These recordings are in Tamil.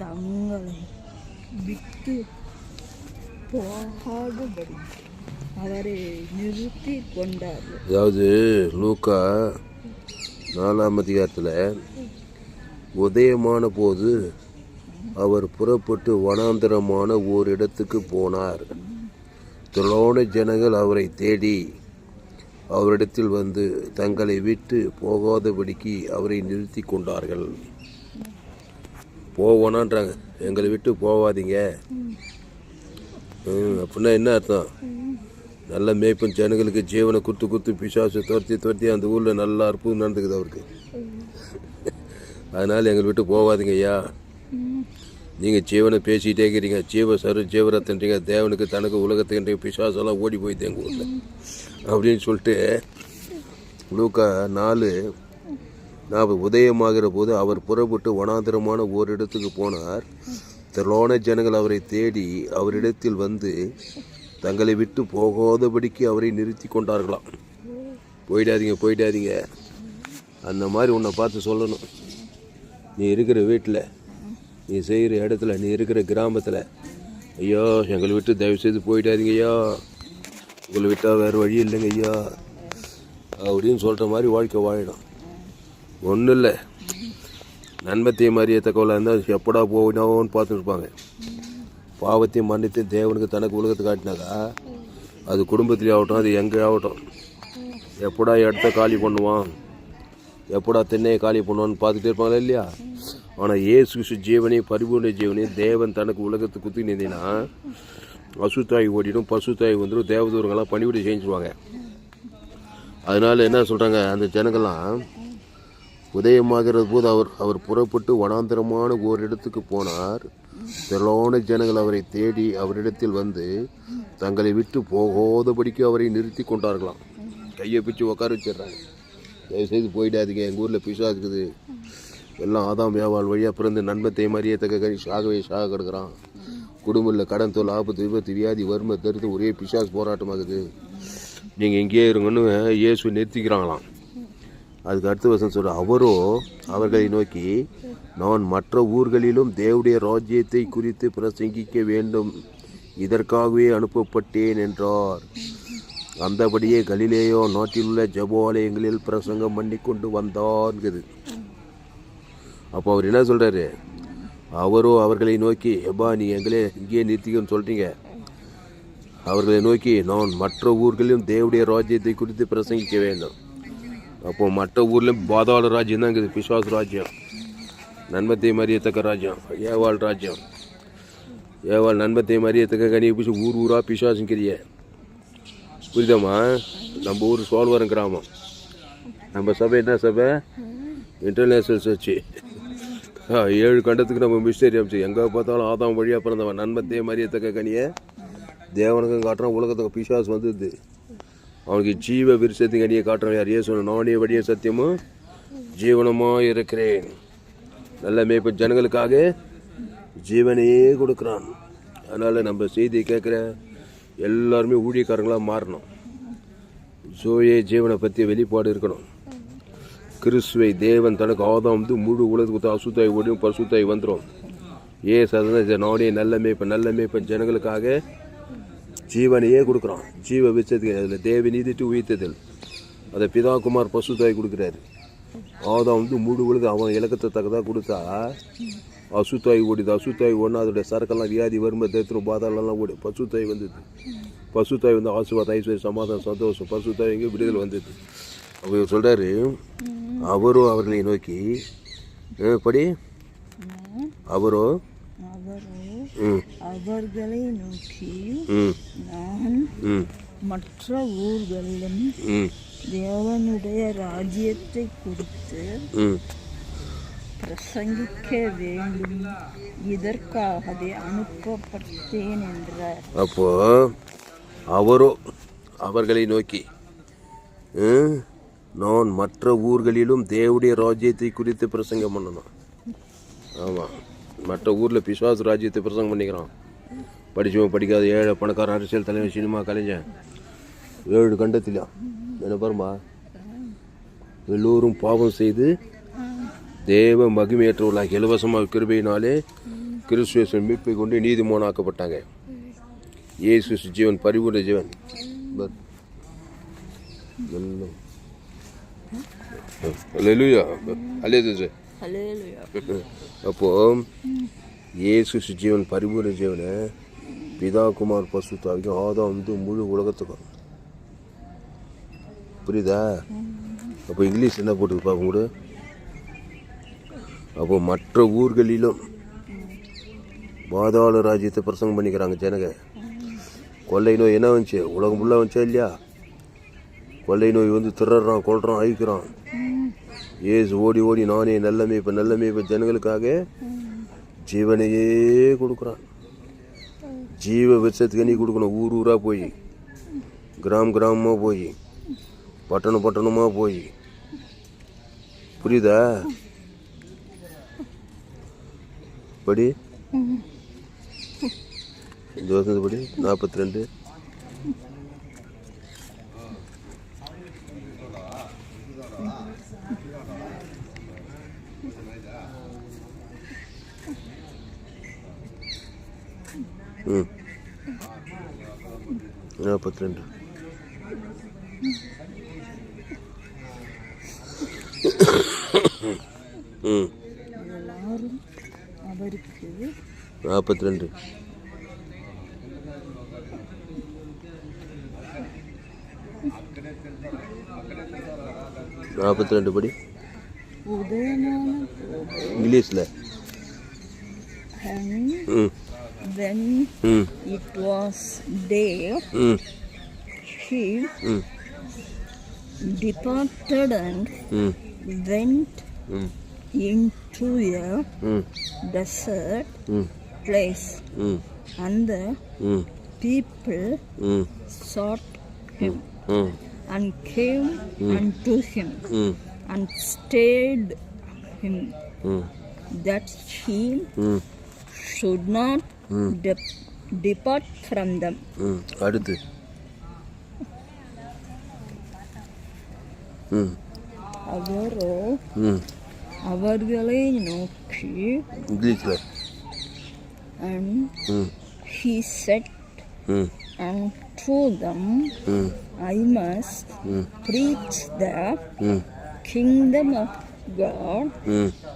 தங்களை விட்டு போகாதபடி அவரை நிறுத்தி கொண்டார் அதாவது லூக்கா நாலாம் அதிகாரத்தில் உதயமான போது அவர் புறப்பட்டு வனாந்தரமான ஓரிடத்துக்கு போனார். திரளான ஜனங்கள் அவரை தேடி அவரிடத்தில் வந்து தங்களை விட்டு போகாதபடிக்கு அவரை நிறுத்தி கொண்டார்கள். போவோனான்றாங்க எங்களை விட்டு போகாதீங்க அப்படின்னா என்ன அர்த்தம்? நல்ல மேய்ப்பன் ஜனங்களுக்கு ஜீவனை குத்து குத்து பிசாசு துரத்தி துரத்தி அந்த ஊரில் நல்லா அற்புதம் நடந்துக்குது அவருக்கு. அதனால் எங்களை விட்டு போகாதீங்க ஐயா. நீங்கள் ஜீவனை பேசிக்கிட்டே இருக்கிறீங்க. ஜீவ சரு ஜீவரத்தன்றீங்க. தேவனுக்கு தனக்கு உலகத்துக்குன்றீங்க. பிசாசெல்லாம் ஓடி போயிட்டு எங்கள் ஊரில். அப்படின்னு சொல்லிட்டு லூக்கா நாலு நான் உதயமாகிற போது அவர் புறப்பட்டு வனாந்திரமான ஓரிடத்துக்கு போனார். திரளான ஜனங்கள் அவரை தேடி அவரிடத்தில் வந்து தங்களை விட்டு போகாதபடிக்கு அவரை நிறுத்தி கொண்டார்களாம். போயிடாதீங்க போயிடாதீங்க. அந்த மாதிரி உன்னை பார்த்து சொல்லணும். நீ இருக்கிற வீட்டில் நீ செய்கிற இடத்துல நீ இருக்கிற கிராமத்தில் ஐயா எங்களை விட்டு தயவு செய்து போயிட்டாதீங்க ஐயா. உங்களை விட்டால் வேறு வழி இல்லைங்க ஐயா. அப்படின்னு சொல்கிற மாதிரி வாழ்க்கை வாழிடும் ஒன்றும் இல்லை நன்மத்தையும் அறிய தகவலாக இருந்தால் எப்படா போகணும்னு பார்த்துருப்பாங்க பாவத்தையும் மன்னித்து தேவனுக்கு தனக்கு உலகத்தை காட்டினாக்கா அது குடும்பத்துலேயே ஆகட்டும் அது எங்கே ஆகட்டும். எப்படா இடத்த காலி பண்ணுவான்? எப்படா தென்னையை காலி பண்ணுவான்னு பார்த்துட்டே இருப்பாங்களா இல்லையா? ஆனால் ஏசு கிறிஸ்து ஜீவனையும் பரிபூர்ண ஜீவனையும் தேவன் தனக்கு உலகத்தை குத்தி நின்றா அசுத்தாய் ஓடிடும் பசுத்தாய் வந்துடும் தேவதூரங்கள்லாம் பணிவிடை செஞ்சுருவாங்க. அதனால் என்ன சொல்கிறாங்க அந்த ஜனங்கள்லாம்? உதயமாகிறது போது அவர் அவர் புறப்பட்டு வனாந்தரமான ஓரிடத்துக்கு போனார். திரளான ஜனங்கள் அவரை தேடி அவரிடத்தில் வந்து தங்களை விட்டு போகாதபடிக்கு அவரை நிறுத்தி கொண்டார்களாம். கையை பிச்சு உட்கார வச்சிடுறாங்க. தயவுசெய்து போயிடாதீங்க. எங்கள் ஊரில் பிசா இருக்குது. எல்லாம் ஆதாம் வியாபாரம் வழியாக பிறந்து நன்மத்தை தக்க கறி சாகவே சாக கிடக்கிறான். குடும்பத்தில் கடன் தொல் ஆபத்து விபத்து வியாதி வறுமை தருத்து ஒரே பிசாஸ் போராட்டமாகுது. நீங்கள் இங்கேயே இருங்கன்னு இயேசு நிறுத்திக்கிறாங்களாம் அதுக்கு அடுத்த வசனம் சொல்ற அவரோ அவர்களை நோக்கி நான் மற்ற ஊர்களிலும் தேவடைய ராஜ்யத்தை குறித்து பிரசங்கிக்க வேண்டும். இதற்காகவே அனுப்பப்பட்டேன் என்றார். அந்தபடியே கலிலேயோ நாட்டிலுள்ள ஜபோலயங்களில் பிரசங்கம் பண்ணி கொண்டு வந்தார்ங்குது அப்போ அவர் என்ன சொல்றாரு? அவரோ அவர்களை நோக்கி எப்பா நீ எங்களே இங்கேயே நிறுத்திக்கன்னு சொல்றீங்க. அவர்களை நோக்கி நான் மற்ற ஊர்களிலும் தேவடைய ராஜ்யத்தை குறித்து பிரசங்கிக்க வேண்டும். அப்போது மற்ற ஊர்லேயும் பாதாள ராஜ்யம் தான் இருக்குது பிஸ்வாஸ் ராஜ்யம். நன்மத்தை மரியத்தக்க ராஜ்யம். ஏவாள் ராஜ்யம். ஏவாள் நன்மத்தை மரியத்தக்க கனியை பிடிச்சி ஊர் ஊராக பிசாசுங்கிறிய. புரியுதாம்மா? நம்ம ஊர் சோழவரம் கிராமம். நம்ம சபை என்ன சபை? இன்டர்நேஷ்னல் சர்ச்சு ஏழு கண்டத்துக்கு நம்ம மிஸ்டரி அமைச்சு. எங்கே பார்த்தாலும் ஆதாம் வழியாக பிறந்தவன். நன்மத்தையே மரியத்தக்க கனியை. தேவனுக்கும் காட்டுறான் உலகத்துக்கு பிசாஸ் வந்தது அவனுக்கு ஜீவ விருஷத்துக்கு அடியே காட்டுறோம் யார்? ஏன் சொன்ன நானே வழிய சத்தியமும் ஜீவனமாக இருக்கிறேன். நல்ல மேய்ப்பு ஜனங்களுக்காக ஜீவனையே கொடுக்குறான். அதனால் நம்ம செய்தியை கேட்குற எல்லாருமே ஊழியக்காரங்களாக மாறணும். ஜோயே ஜீவனை பற்றிய வெளிப்பாடு இருக்கணும். கிறிஸ்துவை தேவன் தனக்கு ஆதாம் வந்து முழு உலகத்துக்கு அசுத்தாய் ஓடியும் பசுத்தாய் வந்துடும் ஏ சதன நானே நல்ல மேய்ப்பன் நல்ல மேய்ப்பன் ஜனங்களுக்காக ஜீவனையே கொடுக்குறான். ஜீவ விச்சத்துக்கு அதில் தேவ நீதிட்டு உயிர்த்ததில் அதை பிதா குமார் பசுத்தாய் கொடுக்குறாரு. ஆதாம் வந்து முழு உலக அவன் இலக்கத்தை தக்கதாக கொடுத்தா அசுத்தாய் ஓடிது அசுத்தாய் ஓடினா அதோடைய சரக்கெல்லாம் வியாதி வறுமை தேத்திரம் பாதாளெல்லாம் ஓடி. பசுத்தாய் வந்தது. பசுத்தாய் வந்து ஆசுவாத ஐஸ்வர்ய சமாதானம் சந்தோஷம். பசுத்தாய் எங்கே விடுதலை வந்தது. அப்போ இவர் சொல்கிறாரு அவரோ அவர்களை நோக்கி "ஏ, படி. அவரோ அவரோ. ம் அவர்களை நோக்கி நான் மற்ற ஊர்களிலும் தேவனுடைய ராஜ்யத்தை குறித்து பிரசங்கிக்க வேண்டும். இதற்காகவே அனுப்பப்பட்டேன் என்றார் அப்போ அவரோ அவர்களை நோக்கி "ம், நான் மற்ற ஊர்களிலும் தேவடைய ராஜ்யத்தை குறித்து பிரசங்கம் பண்ணணும் ஆமாம் மற்ற ஊரில் பிஸ்வாஸ் ராஜ்யத்தை பிரசங்கம் பண்ணிக்கிறான். படிச்சவன் படிக்காத ஏழை பணக்காரன் அரசியல் தலைவர் சினிமா கலைஞன். ஏழு கண்டத்திலா. என்ன பாருமா? எல்லோரும் பாவம் செய்து தேவ மகிமையற்றவர்களாக இலவசமாக கிருபையினாலே கிறிஸ்துவேசன் மீட்பை கொண்டு நீதிமானாக்கப்பட்டாங்க. இயேசு ஜீவன் பரிபூர்ண ஜீவன். பர். நல்ல. அப்போது அப்போ இயேசு ஜீவன் பரிபூர்ண ஜீவனை பிதா குமார் பசு தாவிக்கும் ஆதாம் வந்து முழு உலகத்துக்கும். புரியுதா? அப்போ இங்கிலீஷ் என்ன போட்டுருக்கு பார்க்க கூட? அப்போ மற்ற ஊர்களிலும் பாதாள ராஜ்யத்தை பிரசங்கம் பண்ணிக்கிறாங்க ஜனங்க. கொள்ளை நோய் என்ன வந்துச்சு? உலகம் ஃபுல்லாக வந்துச்சா இல்லையா? கொள்ளை நோய் வந்து திருடுறான் கொள்றான் அழிக்கிறான். ஏசு ஓடி ஓடி நானே நல்லமே இப்போ நல்லமே இப்போ ஜனங்களுக்காக ஜீவனையே கொடுக்குறான். ஜீவ விருஷத்துக்கு நீ கொடுக்கணும். ஊர் ஊராக போய் கிராம கிராமமாக போய் பட்டணம் பட்டணமாக போய். புரியுதா? படி. இந்த வருஷத்து படி நாற்பத்தி ரெண்டு ம் நாற்பத்தி ரெண்டு நாற்பத்தி ரெண்டு நாற்பத்தி ரெண்டு படி இங்கிலீஷில் ம். Then mm. it was day, mm. mm. departed and mm. went mm. into a mm. desert mm. place, mm. and the mm. people mm. sought hmm. him mm. and came mm. unto him mm. and stayed him mm. that he mm. should not dep- depart from them. ம் அடுத்து அவரோ அவர்களை நோக்கி இங்கிலீஷில் and ம் he said ம் unto them, ம் I must ம் preach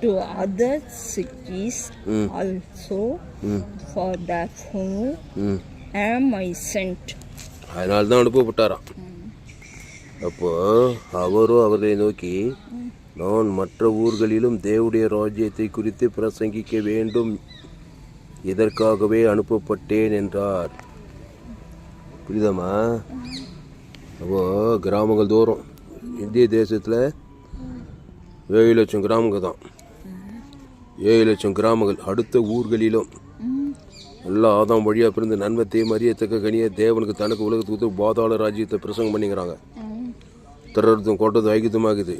the to other cities Mm. also, ம் for that whom ம் am I sent. அதனால தான் அனுப்பப்பட்டாராம் அப்போ அவரோ அவரை நோக்கி நான் மற்ற ஊர்களிலும் தேவடைய ராஜ்யத்தை குறித்து பிரசங்கிக்க வேண்டும். இதற்காகவே அனுப்பப்பட்டேன் என்றார். புரியுதாம்மா? அப்போ கிராமங்கள் தோறும் இந்திய தேசத்தில் ஏழு லட்சம் கிராமங்கள் தான் ஏழு லட்சம் கிராமங்கள் அடுத்த ஊர்களிலும். எல்லா ஆதாம் வழியாக பிறந்து நன்மை தீமை அறியத்தக்க கனியை தேவனுக்கு தனக்கு உலகத்துக்கு கொடுத்து பாதாள ராஜ்யத்தை பிரசங்கம் பண்ணிக்கிறாங்க. திறறதும் கொட்டதும் ஐக்கியமாகுது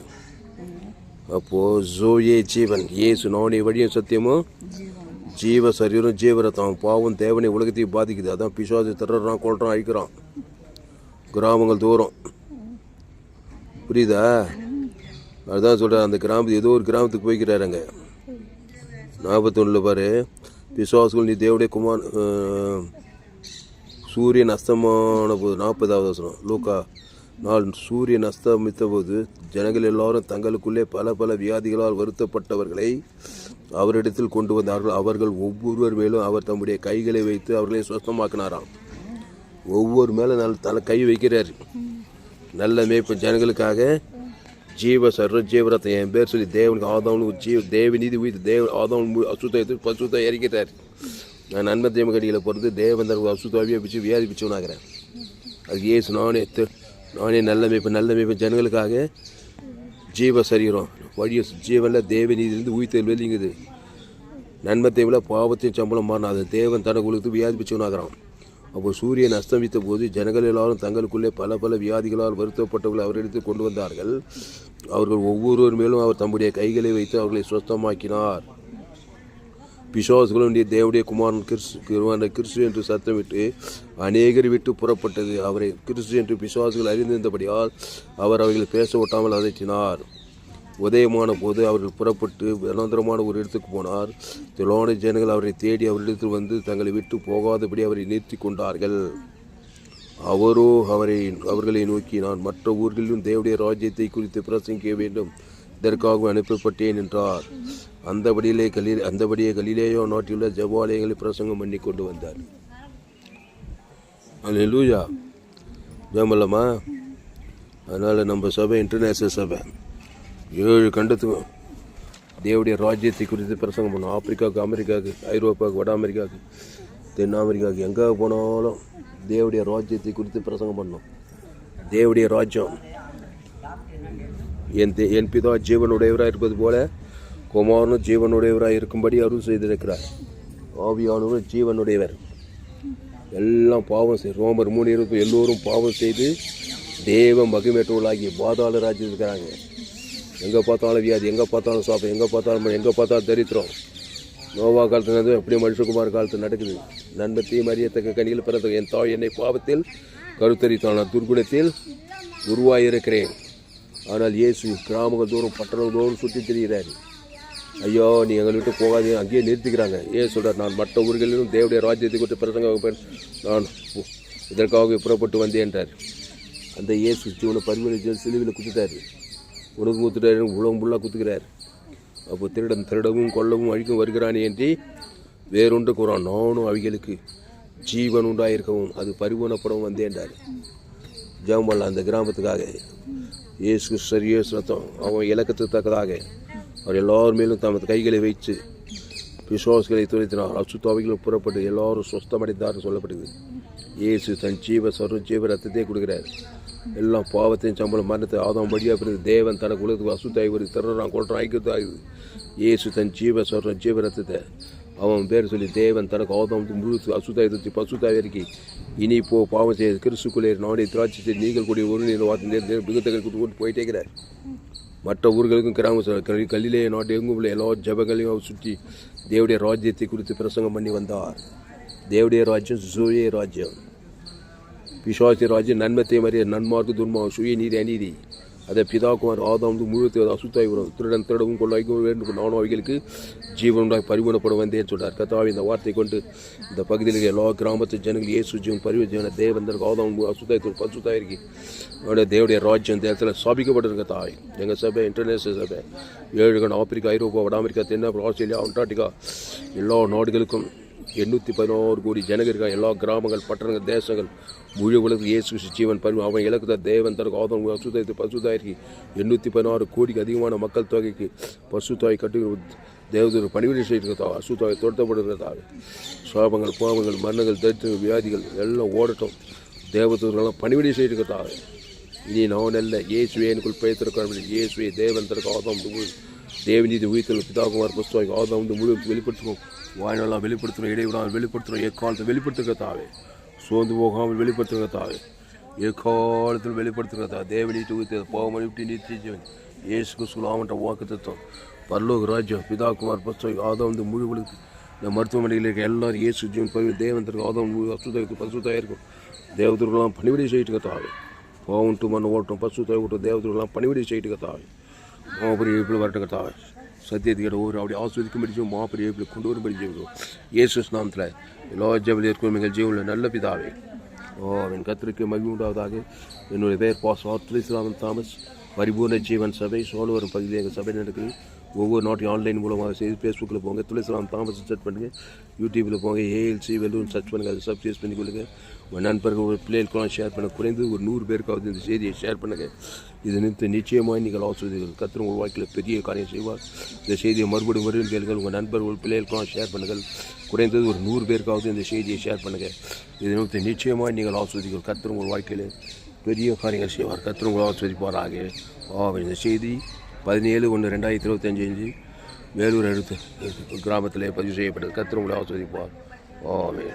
அப்போது ஜோயே ஜீவன் ஏசு நோனி வழியும் சத்தியமும் ஜீவ சரீரம் ஜீவரத்தம் பாவம் தேவனை உலகத்தையும் பாதிக்குது. அதான் பிசாசு திறறான் கொள்றான் அழிக்கிறான். கிராமங்கள் தூரம் புரியுதா? அதுதான் சொல்கிறேன் அந்த கிராமத்து ஏதோ ஒரு கிராமத்துக்கு போய்க்கிறாருங்க நாற்பத்தொன்னில் பாரு. விசுவாசுகள் நீ தேவடைய குமார் சூரியன் அஸ்தமான போது நாற்பதாவது வசனம். லூக்கா நாள் சூரியன் அஸ்தமித்த போது ஜனங்கள் எல்லாரும் தங்களுக்குள்ளே பல பல வியாதிகளால் வருத்தப்பட்டவர்களை அவரிடத்தில் கொண்டு வந்தார்கள். அவர்கள் ஒவ்வொருவர் மேலும் அவர் தம்முடைய கைகளை வைத்து அவர்களை சுத்தமாக்கினாராம். ஒவ்வொரு மேலே நல்ல தலை கை வைக்கிறார். நல்ல மேய்ப்பு ஜனங்களுக்காக ஜீவ சர்வ ஜீவரத்தை என் பேர் சொல்லி தேவனுக்கு ஆதவனுக்கு ஜீவ தேவநீதி உயிர் தேவ ஆதவன் அசுத்தத்தை பசுத்தை இறக்கிட்டார் நான் நன்மை தேவ கடியில் பிறந்து தேவன் தனக்கு அசுத்தாவியை பிச்சு வியாதி பிச்சவனாகிறேன் அது ஏசு நானே நானே நல்ல மேய்ப்பு நல்ல மேய்ப்பு ஜனங்களுக்காக ஜீவ சரீரம். வழிய ஜீவனில் தேவநீதிலிருந்து உயிர்த்தல் வெளிங்குது. நன்மை தேவையில் பாவத்தையும் சம்பளம் மாறினா அது தேவன் தனக்கு உலகத்து வியாதி பிச்சவனாகிறான் அப்போ சூரியன் அஸ்தமித்த போது ஜனங்கள் எல்லாரும் தங்களுக்குள்ளே பல பல வியாதிகளால் வருத்தப்பட்டவர்கள் அவரிடத்தில் கொண்டு வந்தார்கள். அவர்கள் ஒவ்வொருவர் மேலும் அவர் தம்முடைய கைகளை வைத்து அவர்களை சுத்தமாக்கினார் பிசாசுகளுடைய தேவடைய குமாரன் கிறிஸ்து குருவான கிறிஸ்து என்று சத்தமிட்டு அநேகர் விட்டு புறப்பட்டது. அவரை கிறிஸ்து என்று பிசுவாசுகள் அறிந்திருந்தபடியால் அவர் அவர்கள் பேச ஒட்டாமல் அதட்டினார். உதயமான போது அவர்கள் புறப்பட்டு வனாந்தரமான ஒரு இடத்துக்கு போனார். திரளான ஜனங்கள் அவரை தேடி அவரிடத்தில் வந்து தங்களை விட்டு போகாதபடி அவரை நிறுத்தி கொண்டார்கள். அவரோ அவரை அவர்களை நோக்கி நான் மற்ற ஊர்களிலும் தேவடைய ராஜ்யத்தை குறித்து பிரசங்கிக்க வேண்டும். இதற்காக அனுப்பப்பட்டேன் என்றார். அந்தபடியிலே கலி அந்தபடியே கலிலேயோ நாட்டிலுள்ள ஜபாலயங்களை பிரசங்கம் பண்ணி கொண்டு வந்தார். அது லூயா ஜெயமல்லம்மா அதனால் நம்ம சபை இன்டர்நேஷ்னல் சபை. ஏழு கண்டத்துக்கும் தேவடைய ராஜ்யத்தை குறித்து பிரசங்கம் பண்ணோம். ஆப்பிரிக்காவுக்கு அமெரிக்காவுக்கு ஐரோப்பாவுக்கு வட அமெரிக்காவுக்கு தென் அமெரிக்காவுக்கு எங்கே போனாலும் தேவடைய ராஜ்யத்தை குறித்து பிரசங்கம் பண்ணோம். தேவடைய ராஜ்யம். என் தே- என் பிதா ஜீவனுடையவராக இருப்பது போல குமாரனும் ஜீவனுடையவராக இருக்கும்படி அருள் செய்திருக்கிறார். ஆவியானவரும் ஜீவனுடையவர். எல்லாம் பாவம் செய் ரோமர் மூணு இருப்பு எல்லோரும் பாவம் செய்து தேவ மகிமேற்றவர்களாகி பாதாள ராஜ்யம் இருக்கிறாங்க எங்கே பார்த்தாலும் வியாதி எங்கே பார்த்தாலும் சாப்பிடும் எங்கே பார்த்தாலும் எங்கே பார்த்தாலும் தரித்திரம். நோவா காலத்தில் இருந்து அப்படியே மனுஷகுமார் காலத்தில் நடக்குது. நன்மத்தையும் அறியத்தக்க கனியில் பிறந்த என் தாய் என்னை பாவத்தில் கருத்தரித்தான். நான் துர்குணத்தில் உருவாயிருக்கிறேன். ஆனால் இயேசு கிராமங்கள் தோறும் பட்டணம் தோறும் சுற்றி திரிகிறார். ஐயோ நீ எங்களை விட்டு போகாதே அங்கேயே நிறுத்திக்கிறாங்க. ஏன் சொல்கிறார் நான் மற்ற ஊர்களிலும் தேவடைய ராஜ்யத்தை குறித்து பிரசங்க வைப்பேன் நான் இதற்காக புறப்பட்டு வந்தேன் என்றார். அந்த இயேசு ஜீவனை பரிமளி சிலுவையில் குத்துட்டார். உனக்கு குத்துட்டாரு உலகம் ஃபுல்லாக குத்துக்கிறார் அப்போ திருடன் திருடவும் கொல்லவும் அழிக்கும் வருகிறானே என்று வேறொன்று கூறான். நானும் அவைகளுக்கு ஜீவன் உண்டாயிருக்கவும் அது பரிபூர்ணப்படவும் வந்தேன்றார் ஜெபமல்ல அந்த கிராமத்துக்காக இயேசு சரியே சத்தம் அவன் இலக்கத்துக்கு தக்கதாக அவர் எல்லோரும் மேலும் தமது கைகளை வைத்து விசுவாசிகளை துரைத்தினார். அசுத்தாவிகளும் புறப்பட்டு எல்லோரும் சொஸ்தமடைந்தார் சொல்லப்படுது இயேசு தன் ஜீவ சர்வ ஜீவ ரத்தத்தை கொடுக்கிறார். எல்லாம் பாவத்தையும் சம்பளம் மரணத்தை ஆதாம் வழியாக பிறகு தேவன் தனக்கு உலகத்துக்கு அசுத்தாகி ஒரு திறறான் கொள்றான் ஐக்கியத்து ஆகுது இயேசு தன் ஜீவ சர்வ ஜீவ ரத்தத்தை அவன் பேர் சொல்லி தேவன் தனக்கு ஆதாம் முழு அசுத்தாய் தத்தி பசுத்தாய் இருக்கி இனி போ பாவம் செய்ய கிறிஸ்துக்குள்ளே நாடி திராட்சை செய்து நீங்கள் கூடிய ஒரு நீர் வார்த்தை மிகுத்தங்கள் கொண்டு போயிட்டே இருக்கிறார். மற்ற ஊர்களுக்கும் கிராம சபை, நாட்டு எங்கும் உள்ள எல்லா ஜபங்களையும் அவர் சுற்றி தேவடைய ராஜ்யத்தை குறித்து பிரசங்கம் பண்ணி வந்தார். தேவடைய ராஜ்யம் சுய ராஜ்யம். விசுவாசி ராஜ்ய நன்மத்தை மறிய நன்மார்க்கு துன்மாவும் சுய நீதி அநீதி. அதை பிதாக்குமார் ஆதாம் வந்து அசுத்தாய் வரும் திருடன் திருடவும் கொள்ளாய்க்கும் வேண்டும் நானும் அவைகளுக்கு ஜீவனுண்டாய் பரிமாணப்பட வந்தேன்னு சொல்றார். கத்தாவி இந்த வார்த்தை கொண்டு இந்த பகுதியில் எல்லா கிராமத்து ஜனங்கள் இயேசு ஜீவன் பரிவஜன தேவந்தருக்கு ஆதாம் அசுத்தாய் பசுத்தாய் இருக்கு. அவருடைய தேவடைய ராஜ்யம் இந்த இடத்துல ஸ்தாபிக்கப்பட்டிருக்க தாய் எங்கள் சபை இன்டர்நேஷனல் சபை. ஏழு கண்ட ஆப்பிரிக்கா ஐரோப்பா வட அமெரிக்கா தென்னாப்பிரிக்கா ஆஸ்திரேலியா அண்டார்டிகா எல்லா நாடுகளுக்கும் எண்ணூற்றி பதினோரு கோடி ஜனகர்கள் எல்லா கிராமங்கள் பட்டணங்கள் தேசங்கள் முழு உலகம் இயேசு கிறிஸ்து ஜீவன் பருவ அவன் இலக்குத தேவன் தனக்கு ஆதம் அசுதாயத்து பசுதாயிருக்கு எண்ணூற்றி பதினாறு கோடிக்கு அதிகமான மக்கள் தொகைக்கு பசுத்தாய் கட்டு தேவதூர் பணிவிடை செய்திருக்கிறதா? அசுத்தாய் தொடுத்தப்படுகிறதா சோபங்கள் பாவங்கள் மரணங்கள் தரித்திரங்கள் வியாதிகள் எல்லாம் ஓடட்டும். தேவதூர்களெல்லாம் பணிவிடை செய்திருக்கதா இனி நான் அல்ல. இயேசுவே எனக்குள் பெயர்த்திருக்கிறேன் இயேசுவே தேவன் தனக்கு ஆதாம் தேவநீதி உயிர்த்தல் பிதாகுமார் புஸ்தாய் ஆதாம் வந்து முழு வெளிப்படுத்துவோம். வாய்நாளாக வெளிப்படுத்துகிறோம் இடைவிடாமல் வெளிப்படுத்துகிறோம் எக்காலத்தை வெளிப்படுத்துகிறதாவே சோர்ந்து போகாமல் வெளிப்படுத்துகிறதாவே எக்காலத்தில் வெளிப்படுத்துகிற தா தேவநீதி உயிர்த்தல் பாவமணி விட்டு நீத்தி ஜீவன் இயேசு வாக்கு தத்துவம். பரலோக ராஜ்யம் பிதாகுமார் புஸ்தகம் ஆதம் வந்து முழுவலுக்கு இந்த மருத்துவமனையில் இருக்க எல்லாரும் இயேசு ஜீவன் பரிவு தேவன் ஆதம் முழு அசுதாயத்து பசுதாயிருக்கும் இருக்கும். தேவதூர்களெல்லாம் பணிவிடை செய்யிட்டு தாவே. டு மண் ஓட்டும் பசு தாய் ஓட்டும் தேவதூர்களெல்லாம் பணிவிடை செய்யிட்டு கத்தாவே மோபுரி இப்படி வரட்டு கத்தாவே சத்தியத்துக்கிட்ட ஒரு அப்படி ஆஸ்வதிக்கும் படிச்சோம் மாபெரிய இப்பில் கொண்டு வரும் படிச்சோம் இயேசு நாமத்தில் எல்லா ஜபல் இருக்கும் எங்கள் ஜீவனில் நல்ல பிதாவே. ஓ அவன் கத்திரிக்கு மகிழ்வு உண்டாவதாக. என்னுடைய பெயர் பாஸ் ஆத்ரிஸ்லாமன் தாமஸ். பரிபூர்ண ஜீவன் சபை சோழவரம் பகுதியில் எங்கள் சபை நடக்குது. ஒவ்வொரு நாட்டையும் ஆன்லைன் மூலமாக செய்து ஃபேஸ்புக்கில் போங்க. துளசிராம் தாமஸ் சர்ச் பண்ணுங்கள் யூடியூப்பில் போங்க. ஏஎல்சி வெல்லூன் சர்ச் பண்ணுங்கள் அதை சப்ஸ்கிரைஸ் பண்ணி கொடுங்க உங்கள் நண்பர்கள் ஒரு பிள்ளைகளுக்கெல்லாம் ஷேர் பண்ண குறைந்து ஒரு நூறு பேருக்காவது இந்த செய்தியை ஷேர் பண்ணுங்கள் இது நிறுத்த நிச்சயமாக நீங்கள் ஆசிரியர்கள் கத்திர உங்கள் வாழ்க்கையில் பெரிய காரியம் செய்வார். இந்த செய்தியை மறுபடியும் மறுபடியும் கேளுங்கள் உங்கள் நண்பர்கள் பிள்ளைகளுக்கெல்லாம் ஷேர் பண்ணுங்கள். குறைந்தது ஒரு நூறு பேருக்காவது இந்த செய்தியை ஷேர் பண்ணுங்கள் இது நிறுத்த நிச்சயமாக நீங்கள் ஆசிரியர்கள் கத்திர உங்கள் வாழ்க்கையில் பெரிய காரியங்கள் செய்வார். கத்திர உங்களை ஆசிரியப்பாராக. ஆ இந்த செய்தி பதினேழு ஒன்று ரெண்டாயிரத்தி இருபத்தஞ்சு அஞ்சு வேலூர் அடுத்து கிராமத்தில் பதிவு செய்யப்பட்டது. கத்திர உங்களை ஆஸ்வதிப்பார் ஆமே